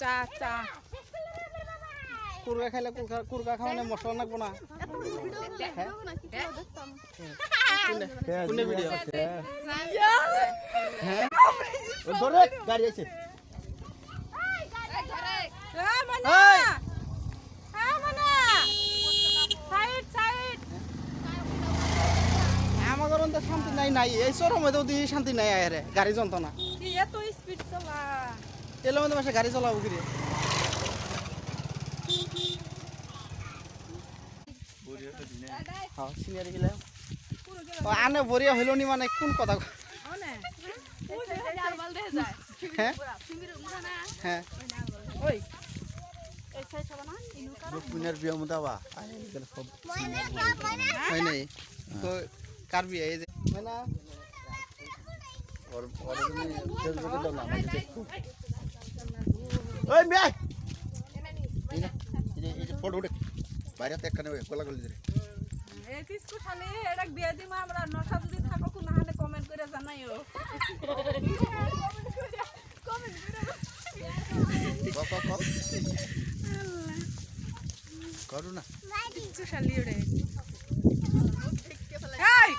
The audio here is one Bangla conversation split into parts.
চা চা। কুরগা খাইলে কুরগা কুরগা খাওয়ানে মশলা লাগবো না। কোনে ভিডিও? হ্যাঁ। ধরে গাড়ি আছে। হ্যাঁ মানে! হ্যাঁ মানে। Side side. আমাদের অন্তর শান্তি নাই নাই। এই চরম দিয়ে শান্তি নাই আরে গাড়ি যন্ত্রণা। কি এত স্পিড চলা। এলে মধ্যে মাসে গাড়ি চালাবো কি রে হ্যাঁ আনে বরিয়া হইল নি মানে কোন কথা? হ্যাঁ? হ্যাঁ। ওই। বিয়ে সব হয় নাই? তো কার বিয়ে? এই যে ওই মেয়ে। ফটো উঠে। বাইরে তো একখানে গোলা গলি ধরে এই কিসকু খালি এটা বিয়ে দিম আমরা নশা যদি থাকো কোন হানে কমেন্ট করে জানাইও ক ক ক করু না কিচ্ছু শালি ওরে এই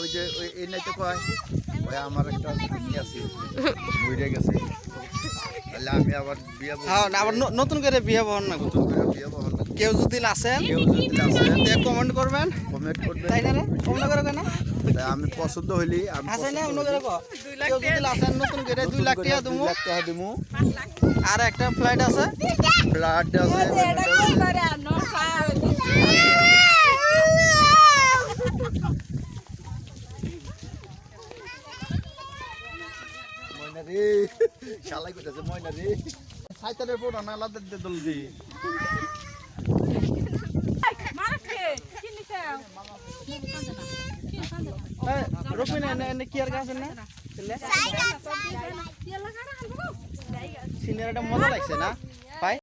ওই যে ওই এই নাই তো কয় ওই আমার একটা আছে মরে গেছে। তাহলে আমি আবার বিয়ে বহন হ্যাঁ আবার নতুন করে বিয়ে বহন না নতুন করে বিয়ে বহন না। কেউ যদি আসেন কেউ যদি আসে কমেন্ট করবেন। কমেন্ট করবে তাই না রে? কমেন্ট করে কেন? আমি পছন্দ হইলি আমি আছে না অন্য করে কেউ যদি আসেন নতুন করে দুই লাখ টাকা দুই দেবো লাখ টাকা দিমু। আর একটা ফ্লাইট আছে। ব্লাড আছে এটা কি করে নশা ময়না রে। শালাই কইতাছে ময়না রে। সাইতারের পর না আলাদা দে দল এনে কি আর গাছ না সিনিয়র একটা মজা লাগছে না?